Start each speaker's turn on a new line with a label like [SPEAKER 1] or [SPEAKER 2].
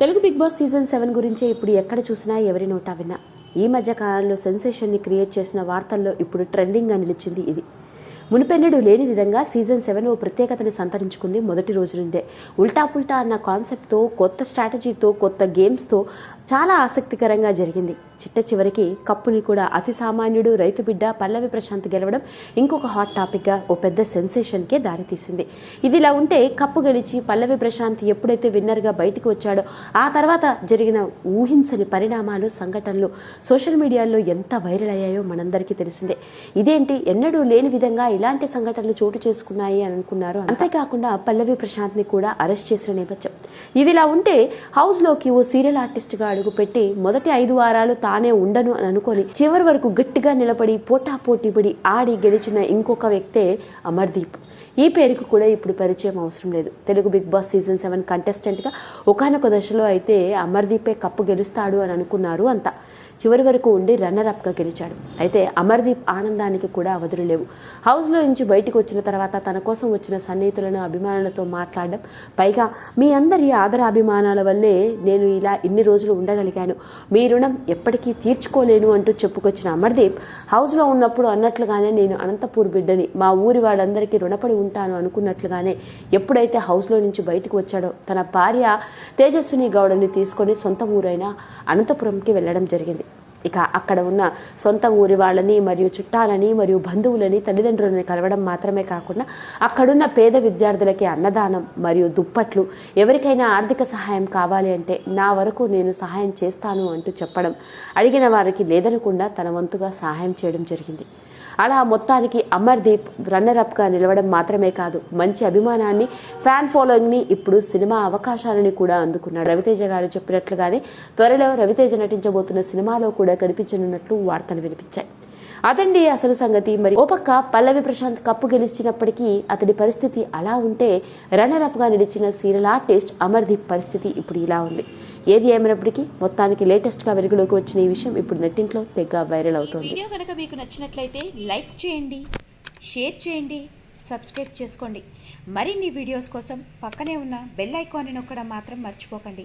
[SPEAKER 1] Telugu Big Boss season seven గురించే ఇప్పుడు ఎక్కడ చూసినా ఎవరి నోటా విన్నా. ఈ మధ్య కాలంలో సెన్సేషన్ని క్రియేట్ చేసిన వార్తల్లో ఇప్పుడు ట్రెండింగ్గా నిలిచింది ఇది. మునిపెన్నడు లేని విధంగా సీజన్ సెవెన్ ఓ ప్రత్యేకతని సంతరించుకుంది మొదటి రోజు నుండే. ఉల్టా పుల్టా అన్న కాన్సెప్ట్తో కొత్త స్ట్రాటజీతో కొత్త గేమ్స్తో చాలా ఆసక్తికరంగా జరిగింది. చిట్ట చివరికి కప్పుని కూడా అతి సామాన్యుడు రైతు బిడ్డ పల్లవి ప్రశాంత్ గెలవడం ఇంకొక హాట్ టాపిక్గా ఓ పెద్ద సెన్సేషన్కే దారితీసింది. ఇదిలా ఉంటే కప్పు గెలిచి పల్లవి ప్రశాంత్ ఎప్పుడైతే విన్నర్గా బయటకు వచ్చాడో ఆ తర్వాత జరిగిన ఊహించని పరిణామాలు సంఘటనలు సోషల్ మీడియాలో ఎంత వైరల్ అయ్యాయో మనందరికీ తెలిసిందే. ఇదేంటి? ఎన్నడూ లేని విధంగా ఇలాంటి సంఘటనలు చోటు చేసుకున్నాయి అని అనుకున్నారు అంతేకాకుండా పల్లవి ప్రశాంత్ని కూడా అరెస్ట్ చేసిన నేపథ్యం. ఇదిలా ఉంటే హౌస్లోకి ఓ సీరియల్ ఆర్టిస్ట్గా అడుగుపెట్టి మొదటి ఐదు వారాలు తానే ఉండను అని అనుకొని చివరి వరకు గట్టిగా నిలబడి పోటా పోటీపడి ఆడి గెలిచిన ఇంకొక వ్యక్తే అమర్దీప్. ఈ పేరుకు కూడా ఇప్పుడు పరిచయం అవసరం లేదు. Telugu Big Boss season seven కంటెస్టెంట్గా ఒకనొక దశలో అయితే అమర్దీపే కప్పు గెలుస్తాడు అని అనుకున్నారు అంతా. చివరి వరకు ఉండి రన్నర్ అప్గా గెలిచాడు. అయితే అమర్దీప్ ఆనందానికి కూడా అవధులు లేవు. హౌస్లో నుంచి బయటకు వచ్చిన తర్వాత తన కోసం వచ్చిన సన్నిహితులను అభిమానులతో మాట్లాడడం పైగా మీ అందరి ఆదరాభిమానాల వల్లే నేను ఇలా ఇన్ని రోజులు ఉండగలిగాను. మీ రుణం ఎప్పటికీ తీర్చుకోలేను అంటూ చెప్పుకొచ్చిన అమర్దీప్ హౌస్లో ఉన్నప్పుడు అన్నట్లుగానే నేను అనంతపూర్ బిడ్డని మా ఊరి వాళ్ళందరికీ రుణపడి ఉంటాను అనుకున్నట్లుగానే ఎప్పుడైతే హౌస్లో నుంచి బయటకు వచ్చాడో తన భార్య తేజస్విని గౌడని తీసుకొని సొంత ఊరైన అనంతపురంకి వెళ్ళడం జరిగింది. ఇక అక్కడ ఉన్న సొంత ఊరి వాళ్ళని మరియు చుట్టాలని మరియు బంధువులని తల్లిదండ్రులని కలవడం మాత్రమే కాకుండా అక్కడున్న పేద విద్యార్థులకి అన్నదానం మరియు దుప్పట్లు ఎవరికైనా ఆర్థిక సహాయం కావాలి అంటే నా వరకు నేను సహాయం చేస్తాను అంటూ చెప్పడం అడిగిన వారికి లేదనకుండా తన వంతుగా సహాయం చేయడం జరిగింది. అలా మొత్తానికి అమర్దీప్ రన్నర్ అప్గా నిలవడం మాత్రమే కాదు మంచి అభిమానాన్ని ఫ్యాన్ ఫాలోయింగ్ని ఇప్పుడు సినిమా అవకాశాలని కూడా అందుకున్నాడు. రవితేజ గారు చెప్పినట్లుగానే త్వరలో రవితేజ నటించబోతున్న సినిమాలో కూడా కనిపించనున్నట్లు వార్తలు వినిపించాయి. అదండి అసలు సంగతి. మరి ఓ పక్క పల్లవి ప్రశాంత్ కప్పు గెలిచినప్పటికీ అతడి పరిస్థితి అలా ఉంటే రన్నర్ అప్గా నిలిచిన సీరియల్ ఆర్టిస్ట్ అమర్దీప్ పరిస్థితి ఇప్పుడు ఇలా ఉంది. ఏది ఏమైనప్పటికీ మొత్తానికి లేటెస్ట్గా వెలుగులోకి వచ్చిన ఈ విషయం ఇప్పుడు నెట్టింట్లో తెగ వైరల్ అవుతుంది.
[SPEAKER 2] వీడియో కనుక మీకు నచ్చినట్లయితే లైక్ చేయండి షేర్ చేయండి సబ్స్క్రైబ్ చేసుకోండి. మరిన్ని వీడియోస్ కోసం పక్కనే ఉన్న బెల్ ఐకాన్ని నొక్కడం మాత్రం మర్చిపోకండి.